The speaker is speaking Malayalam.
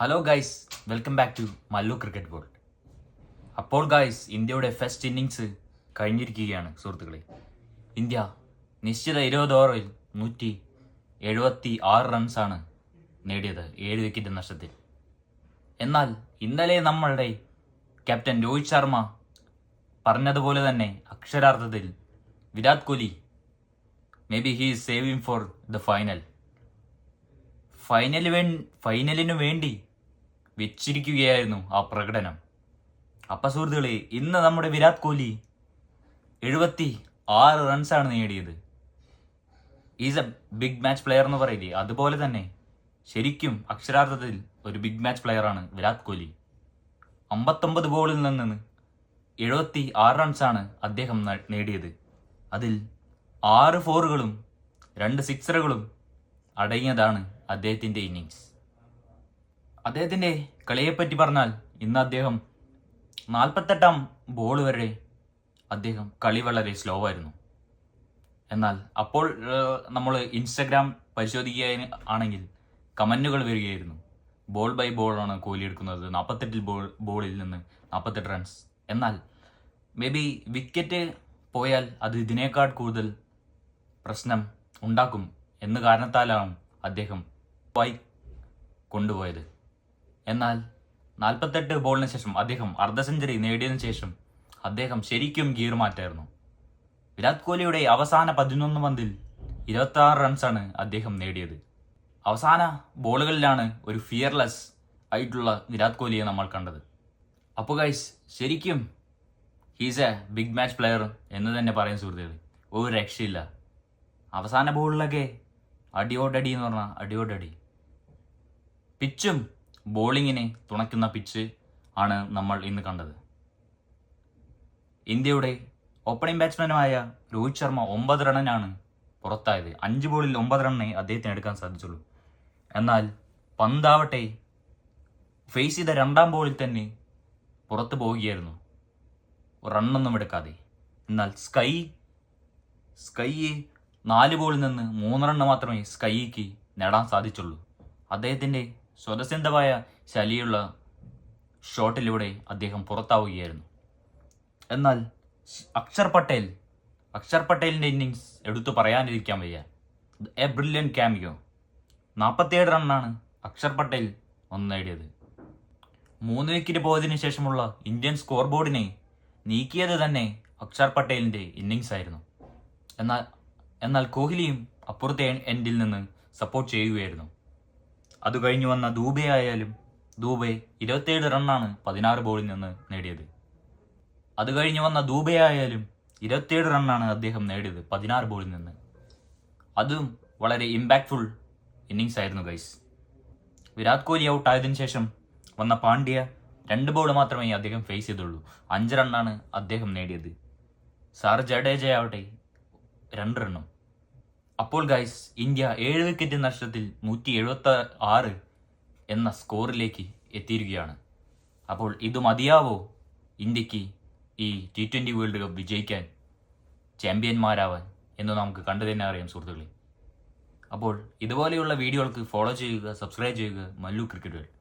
Hello guys welcome back to Mallu cricket gold അപ്പോൾ ഗൈസ് ഇന്ത്യയുടെ ഫസ്റ്റ് ഇന്നിങ്സ് കഴിഞ്ഞിരിക്കുകയാണ് സുഹൃത്തുക്കളെ. ഇന്ത്യ നിശ്ചിത ഇരുപത് ഓവറിൽ നൂറ്റി എഴുപത്തി ആറ് റൺസാണ് നേടിയത് ഏഴ് വിക്കറ്റ് നഷ്ടത്തിൽ. എന്നാൽ ഇന്നലെ നമ്മളുടെ ക്യാപ്റ്റൻ രോഹിത് ശർമ്മ പറഞ്ഞതുപോലെ തന്നെ അക്ഷരാർത്ഥത്തിൽ Virat Kohli maybe he saving for the final ഫൈനലിന് വേണ്ടി വെച്ചിരിക്കുകയായിരുന്നു ആ പ്രകടനം. അപ്പ സുഹൃത്തുക്കളെ ഇന്ന് നമ്മുടെ വിരാട് കോഹ്ലി എഴുപത്തി ആറ് റൺസാണ് നേടിയത്. Is a big match player എന്ന് പറയില്ലേ? അതുപോലെ തന്നെ ശരിക്കും അക്ഷരാർത്ഥത്തിൽ ഒരു ബിഗ് മാച്ച് പ്ലെയറാണ് വിരാട് കോഹ്ലി. അമ്പത്തൊമ്പത് ബോളിൽ നിന്ന് എഴുപത്തി ആറ് റൺസാണ് അദ്ദേഹം നേടിയത്. അതിൽ ആറ് ഫോറുകളും രണ്ട് സിക്സറുകളും അടങ്ങിയതാണ് അദ്ദേഹത്തിന്റെ ഇന്നിങ്സ് അദ്ദേഹത്തിന്റെ കളിയെപ്പറ്റി പറഞ്ഞാൽ ഇന്ന് അദ്ദേഹം നാൽപ്പത്തെട്ടാം ബോൾ വരെ അദ്ദേഹം കളി വളരെ സ്ലോ ആയിരുന്നു. എന്നാൽ അപ്പോൾ നമ്മൾ ഇൻസ്റ്റഗ്രാം പരിശോധിക്കുക ആണെങ്കിൽ കമന്റുകൾ വരികയായിരുന്നു. ബോൾ ബൈ ബോളാണ് കോഹ്ലി എടുക്കുന്നത് നാൽപ്പത്തെട്ടിൽ ബോൾ ബോളിൽ നിന്ന് നാൽപ്പത്തെട്ട് റൺസ് എന്നാൽ മേ ബി വിക്കറ്റ് പോയാൽ അത് ഇതിനേക്കാൾ കൂടുതൽ പ്രശ്നം ഉണ്ടാക്കും എന്ന കാരണത്താലാണ് അദ്ദേഹം വായി കൊണ്ടുപോയത്. എന്നാൽ നാൽപ്പത്തെട്ട് ബോളിന് ശേഷം അദ്ദേഹം അർദ്ധ സെഞ്ചുറി നേടിയതിനു ശേഷം അദ്ദേഹം ശരിക്കും ഗിയർ മാറ്റായിരുന്നു. വിരാട് കോഹ്ലിയുടെ അവസാന പതിനൊന്ന് പന്തിൽ ഇരുപത്തി ആറ് റൺസാണ് അദ്ദേഹം നേടിയത്. അവസാന ബോളുകളിലാണ് ഒരു ഫിയർലെസ് ആയിട്ടുള്ള വിരാട് കോഹ്ലിയെ നമ്മൾ കണ്ടത്. അപ്പോൾ ഗൈസ് ശരിക്കും he's a big match player എന്ന് തന്നെ പറയും സുഹൃത്തുക്കൾ ഒരു രക്ഷയില്ല. അവസാന ബോളിലൊക്കെ അടിയോടടി എന്ന് പറഞ്ഞാൽ അടിയോടടി. പിച്ചും ബോളിങ്ങിനെ തുണയ്ക്കുന്ന പിച്ച് ആണ് നമ്മൾ ഇന്ന് കണ്ടത്. ഇന്ത്യയുടെ ഓപ്പണിംഗ് ബാറ്റ്സ്മാനുമായ രോഹിത് ശർമ്മ ഒമ്പത് റണ്ണിനാണ് പുറത്തായത്. അഞ്ച് ബോളിൽ ഒമ്പത് റണ്ണേ അദ്ദേഹത്തിന് എടുക്കാൻ സാധിച്ചുള്ളൂ. എന്നാൽ പന്താവട്ടെ ഫേസ് ചെയ്ത രണ്ടാം ബോളിൽ തന്നെ പുറത്തു പോവുകയായിരുന്നു. റണ്ണൊന്നും എടുക്കാതെ. എന്നാൽ സ്കൈ സ്കൈയെ നാല് ബോളിൽ നിന്ന് മൂന്ന് റണ്ണ് മാത്രമേ സ്കൈക്ക് നേടാൻ സാധിച്ചുള്ളൂ. അദ്ദേഹത്തിന്റെ സ്വതസിദ്ധമായ ശലിയുള്ള ഷോട്ടിലൂടെ അദ്ദേഹം പുറത്താവുകയായിരുന്നു. എന്നാൽ അക്ഷർ പട്ടേൽ അക്ഷർ പട്ടേലിന്റെ ഇന്നിങ്സ് എടുത്തു പറയാനിരിക്കാൻ വയ്യ. എ ബ്രില്യൻ ക്യാമിയോ നാൽപ്പത്തിയേഴ് റണ്ണാണ് അക്ഷർ പട്ടേൽ ഒന്ന് നേടിയത്. മൂന്ന് വിക്കറ്റ് പോയതിനു ശേഷമുള്ള ഇന്ത്യൻ സ്കോർ ബോർഡിനെ നീക്കിയത് തന്നെ അക്ഷർ പട്ടേലിന്റെ ഇന്നിങ്സ് ആയിരുന്നു. എന്നാൽ എന്നാൽ കോഹ്ലിയും അപ്പുറത്തെ എൻഡിൽ നിന്ന് സപ്പോർട്ട് ചെയ്യുകയായിരുന്നു. അത് കഴിഞ്ഞു വന്ന ദൂബെ ആയാലും ദൂബെ ഇരുപത്തിയേഴ് റണ്ണാണ് പതിനാറ് ബോളിൽ നിന്ന് നേടിയത്. അത് കഴിഞ്ഞു വന്ന ദൂബെ ആയാലും ഇരുപത്തിയേഴ് റണ്ണാണ് അദ്ദേഹം നേടിയത് പതിനാറ് ബോളിൽ നിന്ന്. അതും വളരെ ഇമ്പാക്ട്ഫുൾ ഇന്നിങ്സ് ആയിരുന്നു ഗൈസ് വിരാട് കോഹ്ലി ഔട്ട് ആയതിനു ശേഷം വന്ന പാണ്ഡ്യ രണ്ട് ബോൾ മാത്രമേ അദ്ദേഹം ഫേസ് ചെയ്തുള്ളൂ. അഞ്ച് റണ്ണാണ് അദ്ദേഹം നേടിയത്. സാർ ജഡേജ ആവട്ടെ രണ്ട് റണ്ണും അപ്പോൾ ഗൈസ് ഇന്ത്യ ഏഴ് വിക്കറ്റ് നഷ്ടത്തിൽ നൂറ്റി എഴുപത്തി ആറ് എന്ന സ്കോറിലേക്ക് എത്തിയിരിക്കുകയാണ്. അപ്പോൾ ഇത് മതിയാവോ? ഇന്ത്യയ്ക്ക് ഈ ടി ട്വന്റി വേൾഡ് കപ്പ് വിജയിക്കാൻ ചാമ്പ്യന്മാരാവാൻ എന്ന് നമുക്ക് കണ്ടു തന്നെ അറിയാം സുഹൃത്തുക്കളെ. അപ്പോൾ ഇതുപോലെയുള്ള വീഡിയോകൾക്ക് ഫോളോ ചെയ്യുക സബ്സ്ക്രൈബ് ചെയ്യുക മല്ലു ക്രിക്കറ്റ് വേൾഡ്